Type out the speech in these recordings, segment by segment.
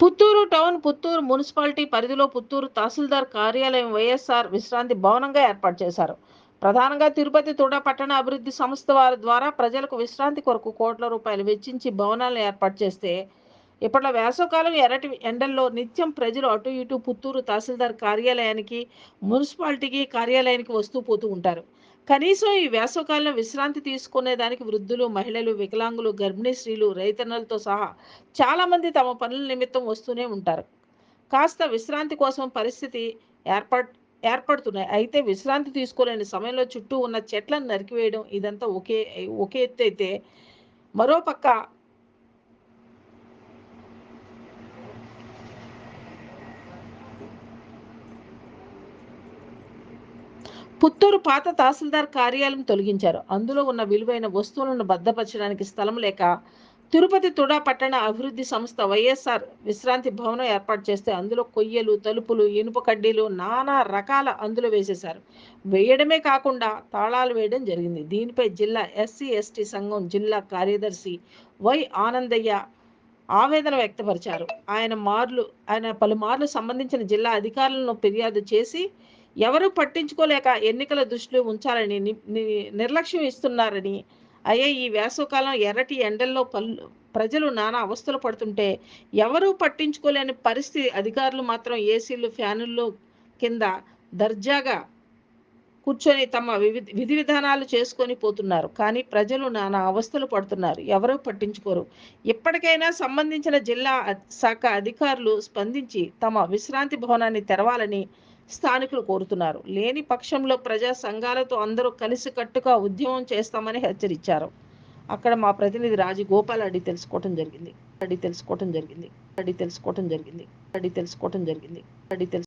Puttur town Puttur municipality పరిధిలో పుత్తూరు తహసీల్దార్ కార్యాలయం వైఎస్ఆర్ విశ్రాంతి భవనంగా ఏర్పాటు చేశారు. ప్రధానంగా తిరుపతి తుడ పట్టణ అభివృద్ధి సంస్థ వారి ద్వారా ప్రజలకు విశ్రాంతి కొరకు కోట్ల రూపాయలు వెచ్చించి భవనాలను ఏర్పాటు చేస్తే ఇప్పట్లో వేసవకాలం ఎరటి ఎండల్లో నిత్యం ప్రజలు అటు ఇటు పుత్తూరు తహసీల్దార్ కార్యాలయానికి మున్సిపాలిటీకి కార్యాలయానికి వస్తూ పోతూ ఉంటారు. కనీసం ఈ వేసవకాలంలో విశ్రాంతి తీసుకునేదానికి వృద్ధులు మహిళలు వికలాంగులు గర్భిణీ స్త్రీలు రైతన్నలతో సహా చాలామంది తమ పనుల నిమిత్తం వస్తూనే ఉంటారు. కాస్త విశ్రాంతి కోసం పరిస్థితి ఏర్పడ్ ఏర్పడుతున్నాయి. అయితే విశ్రాంతి తీసుకోలేని సమయంలో చుట్టూ ఉన్న చెట్లను నరికివేయడం ఇదంతా ఒకే ఒకే ఎత్తు అయితే మరోపక్క పుత్తూరు పాత తహసీల్దార్ కార్యాలయం తొలగించారు. అందులో ఉన్న విలువైన వస్తువులను భద్రపరచడానికి స్థలం లేక తిరుపతి తుడా పట్టణ అభివృద్ధి సంస్థ వైఎస్ఆర్ విశ్రాంతి భవనం ఏర్పాటు చేస్తే అందులో కొయ్యలు తలుపులు ఇనుప కడ్డీలు నానా రకాల అందులో వేసేశారు. వేయడమే కాకుండా తాళాలు వేయడం జరిగింది. దీనిపై జిల్లా ఎస్సీ ఎస్టీ సంఘం జిల్లా కార్యదర్శి వై ఆనందయ్య ఆవేదన వ్యక్తపరిచారు. ఆయన మార్లు ఆయన పలుమార్లు సంబంధించిన జిల్లా అధికారులను ఫిర్యాదు చేసి ఎవరూ పట్టించుకోలేక ఎన్నికల దృష్టిలో ఉంచాలని ని- నిర్లక్ష్యం ఇస్తున్నారని అయ్యే ఈ వేసవకాలం ఎర్రటి ఎండల్లో పల్లు ప్రజలు నానా అవస్థలు పడుతుంటే ఎవరూ పట్టించుకోలేని పరిస్థితి అధికారులు మాత్రం ఏసీలు ఫ్యానుల్లో కింద దర్జాగా కూర్చొని తమ వివిధ విధి విధానాలు చేసుకొని పోతున్నారు. కానీ ప్రజలు నానా అవస్థలు పడుతున్నారు. ఎవరూ పట్టించుకోరు. ఇప్పటికైనా సంబంధించిన జిల్లా శాఖ అధికారులు స్పందించి తమ విశ్రాంతి భవనాన్ని తెరవాలని స్థానికులు కోరుతున్నారు. లేని పక్షంలో ప్రజా సంఘాలతో అందరూ కలిసికట్టుగా ఉద్యమం చేస్తామని హెచ్చరించారు. అక్కడ మా ప్రతినిధి రాజు గోపాల్ అడిగి తెలుసుకోవటం జరిగింది. అడిగి తెలుసుకోవటం జరిగింది. అడిగి తెలుసుకోవటం జరిగింది. అడిగి తెలుసుకోవటం జరిగింది. అడిగి తెలుసు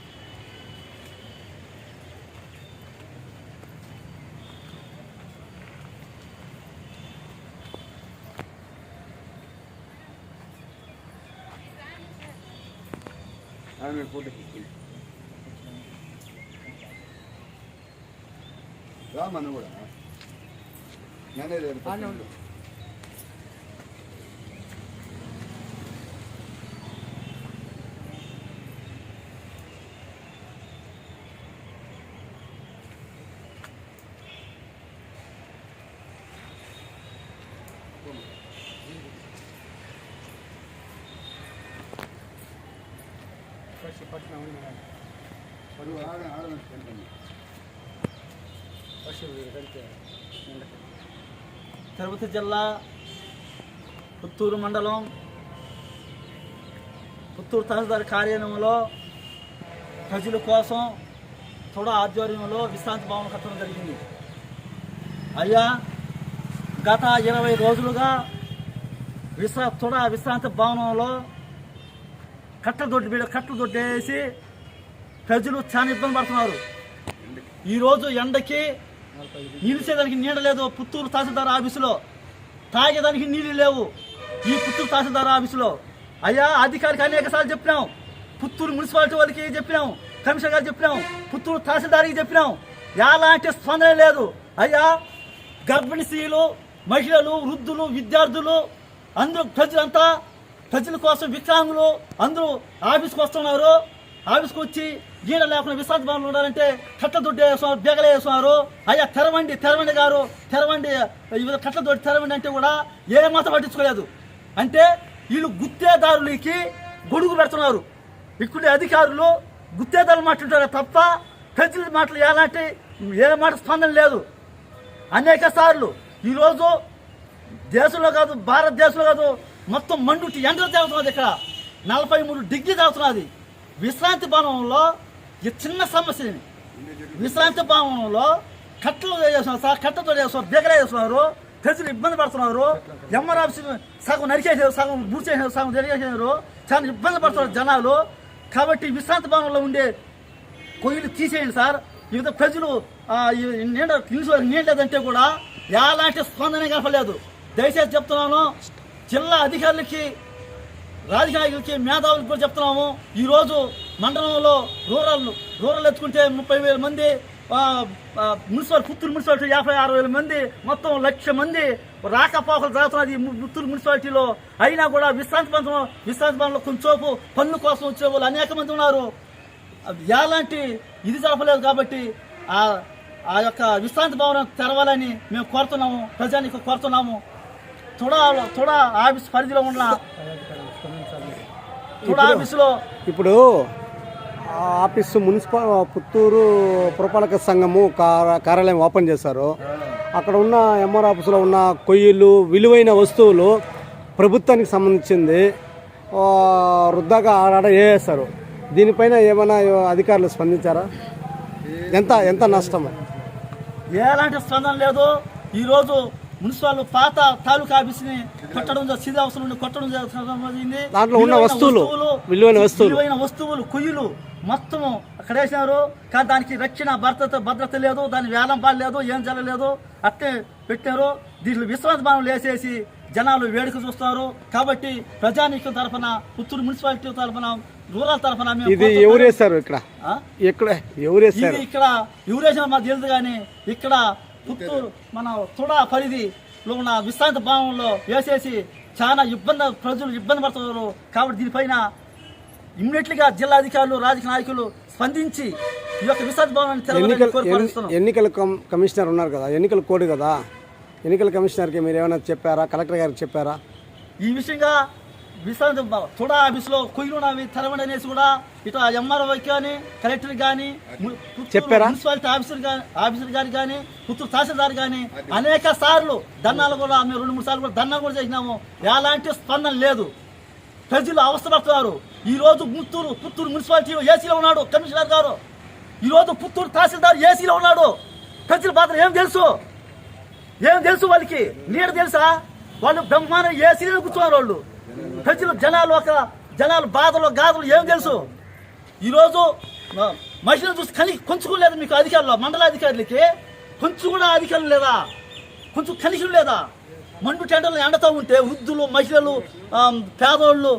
ఉండు. ఫస్ట్ పట్టిన ఉంది మేడం. పరువు ఆడ తిరుపతి జిల్లా పుత్తూరు మండలం పుత్తూరు తహసీల్దార్ కార్యాలయంలో ప్రజల కోసం తొడ ఆధ్వర్యంలో విశ్రాంతి భవనం కట్టడం జరిగింది. అయ్యా గత ఇరవై రోజులుగా విశ్రా తొడ విశ్రాంతి భవనంలో కట్టదొడ్డి మీద కట్టలు దొడ్డేసి ప్రజలు చాలా ఇబ్బంది పడుతున్నారు. ఈరోజు ఎండకి నిలిచేదానికి నీడ లేదు. పుత్తూరు తహసీల్దార్ ఆఫీసులో తాగేదానికి నీళ్ళు లేవు. ఈ పుత్తూరు తహసీల్దార్ ఆఫీసులో అయ్యా అధికారికి అనేక సార్లు చెప్పినాం. పుత్తూరు మున్సిపాలిటీ వాళ్ళకి చెప్పినాం. కమిషనర్ గారికి చెప్పినాం. పుత్తూరు తహసీల్దార్కి చెప్పినాం. ఎలాంటి స్పందన లేదు. అయ్యా గర్భిణీ స్త్రీలు మహిళలు వృద్ధులు విద్యార్థులు అందరూ ప్రజలంతా ప్రజల కోసం వికలాంగులు అందరూ ఆఫీస్కి వస్తున్నారు. ఆఫీస్కి వచ్చి గీడ లేకుండా విశ్రాంతి భవన్లు ఉండాలంటే కట్ల దొడ్డి వేస్తున్నారు బేగలు వేస్తున్నారు. అయ్యా తెరవండి తెరవండి గారు తెరవండి. కట్ల దొడ్డి తెరవండి అంటే కూడా ఏ మాత్రం పట్టించుకోలేదు. అంటే వీళ్ళు గుత్తేదారులకి గొడుగు పెడుతున్నారు. ఇక్కడ అధికారులు గుత్తేదారులు మాట్లాడారు తప్ప ప్రజల మాటలు ఎలాంటి ఏ మాట స్పందన లేదు. అనేక సార్లు ఈరోజు దేశంలో కాదు భారతదేశంలో కాదు మొత్తం మండుటి ఎండలు తేలుతున్నది ఇక్కడ. నలభై మూడు డిగ్రీ తాగుతున్నది విశ్రాంతి భవనంలో ఈ చిన్న సమస్య విశ్రాంతి భవనంలో కట్టలు చేస్తున్నారు సార్ కట్టతో చేస్తున్నారు బీగరే చేస్తున్నారు ప్రజలు ఇబ్బంది పడుతున్నారు. ఎంఆర్ఆఫీస్ సగం నరికేసారు సగం బూట్ చేసారు సగం జరిగేసారు చాలా ఇబ్బంది పడుతున్నారు జనాలు. కాబట్టి విశ్రాంతి భవనంలో ఉండే కొయ్యలు తీసేయండి సార్. వివిధ ప్రజలు నీళ్ళ నీళ్ళదంటే నీడలేదంటే కూడా ఎలాంటి స్పందన కనపడలేదు. దయచేసి చెప్తున్నాను జిల్లా అధికారులకి రాజకీయాలకి మేధావులకు కూడా చెప్తున్నాము. ఈరోజు మండలంలో రూరల్ రూరల్ ఎత్తుకుంటే ముప్పై వేల మంది మున్సిపల్ పుత్తూరు మున్సిపాలిటీ యాభై ఆరు వేల మంది మొత్తం లక్ష మంది రాకపోకలు జరుగుతున్నది పుత్తూరు మున్సిపాలిటీలో. అయినా కూడా విశ్రాంతి బంధం విశ్రాంతి పంచంలో కొంచెంసేపు పన్ను కోసం వచ్చే వాళ్ళు అనేక మంది ఉన్నారు. అది ఎలాంటి ఇది జరపలేదు కాబట్టి ఆ ఆ యొక్క విశ్రాంతి భవనం తెరవాలని మేము కోరుతున్నాము ప్రజానికి కోరుతున్నాము. తుడా తుడా ఆఫీస్ పరిధిలో ఉన్న తుడా ఆఫీసులో ఇప్పుడు ఆఫీసు మున్సిపల్ పుత్తూరు పురపాలక సంఘము కార- కార్యాలయం ఓపెన్ చేశారు. అక్కడ ఉన్న ఎంఆర్ ఆఫీసులో ఉన్న కొయ్యలు విలువైన వస్తువులు ప్రభుత్వానికి సంబంధించింది. వృద్ధాగా ఆడ వేసేస్తారు దీనిపైన ఏమైనా అధికారులు స్పందించారా? ఎంత ఎంత నష్టం? ఎలాంటి స్పందన లేదు. ఈరోజు మున్సిపల్ పాత తాలూకా ఆఫీస్ని కొట్టడం శిథిల అవసరం నుండి కొట్టడం జరిగింది దాంట్లో ఉన్న వస్తువులు, విలువైన వస్తువులు. విలువైన వస్తువులు కొయ్యలు మొత్తం అక్కడ వేసినారు. కానీ దానికి రక్షణ భద్రత భద్రత లేదు దాని వేలం పాడలేదు ఏం జరగలేదు. అట్టే పెట్టారు. దీంట్లో విశ్రాంతి భవనం వేసేసి జనాలు వేడుక చూస్తున్నారు కాబట్టి ప్రజానీకం తరఫున పుత్తూరు మున్సిపాలిటీ తరఫున రూరల్ తరఫున ఇది ఇక్కడ? ఇది ఇక్కడ యువరేషన్ మాకు తెలియదు కానీ ఇక్కడ పుత్తూరు మన తుడా పరిధిలో ఉన్న విశ్రాంతి భవనంలో వేసేసి చాలా ఇబ్బంది ప్రజలు ఇబ్బంది పడుతున్నారు కాబట్టి దీనిపైన ఇమ్మీడియట్లీగా జిల్లా అధికారులు రాజకీయ నాయకులు స్పందించి ఈ యొక్క విశ్రాంతి భవనాన్ని ఎన్నికల కమిషనర్ ఉన్నారు కదా ఎన్నికల కోడ్ కదా? ఎన్నికల కమిషనర్కి మీరు ఏమైనా చెప్పారా? కలెక్టర్ గారికి చెప్పారా? ఈ విషయంగా విశ్రాంతి తుడా ఆఫీసులో కొయ్యలు ఉన్నవి తెరవండి అనేసి కూడా ఇటు ఎంఆర్ఓకి కానీ కలెక్టర్ కానీ చెప్పారా? మున్సిపాలిటీ ఆఫీసర్ గాని ఆఫీసర్ గారికి కానీ పుత్తూరు తహసీల్దార్ కానీ అనేక సార్లు ధర్నాలు కూడా మేము రెండు మూడు సార్లు కూడా ధర్నా కూడా చేసినాము. ఎలాంటి స్పందన లేదు. ప్రజలు అవస్థపడుతున్నారు ఈ రోజు పుత్తూరు పుత్తూరు మున్సిపాలిటీలో ఏసీలో ఉన్నాడు కమిషనర్ గారు. ఈ రోజు పుత్తూరు తహసీల్దార్ ఏసీలో ఉన్నాడు. ప్రజల పాత్ర ఏం తెలుసు? ఏం తెలుసు వాళ్ళకి? నీడ తెలుసా? వాళ్ళు బ్రహ్మాండ ఏసీలో కూర్చున్నారు వాళ్ళు. ప్రజలు జనాలు ఒక జనాలు బాధలు గాథలు ఏం తెలుసు? ఈరోజు మహిళలు చూసి కని కొంచెం కూడా లేదు మీకు అధికారులు మండల అధికారులకి కొంచెం కూడా అధికారం లేదా? కొంచెం కనిషం లేదా? మండు టెండర్లు ఎండతా ఉంటే వృద్ధులు మహిళలు పేదోళ్ళు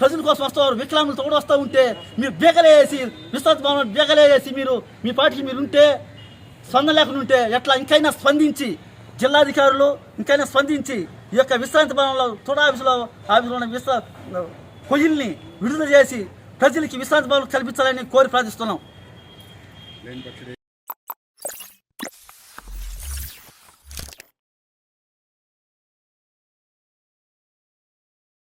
ప్రజల కోసం వస్తారు వికలాంగులతో కూడా వస్తూ ఉంటే మీరు బీగలేసి విశ్రాంతి భవనం బీగలేసి మీరు మీ పార్టీకి మీరు ఉంటే స్పందన లేకుండా ఉంటే ఎట్లా? ఇంకైనా స్పందించి జిల్లాధికారులు ఇంకైనా స్పందించి ఈ యొక్క విశ్రాంతి భవనంలో తుడా ఆఫీసులో ఆఫీసులో ఉన్న విశ్రా కొయ్యిల్ని విడుదల చేసి ప్రజలకి విశ్రాంతి భవనం కల్పించాలని కోరి ప్రార్థిస్తున్నాం.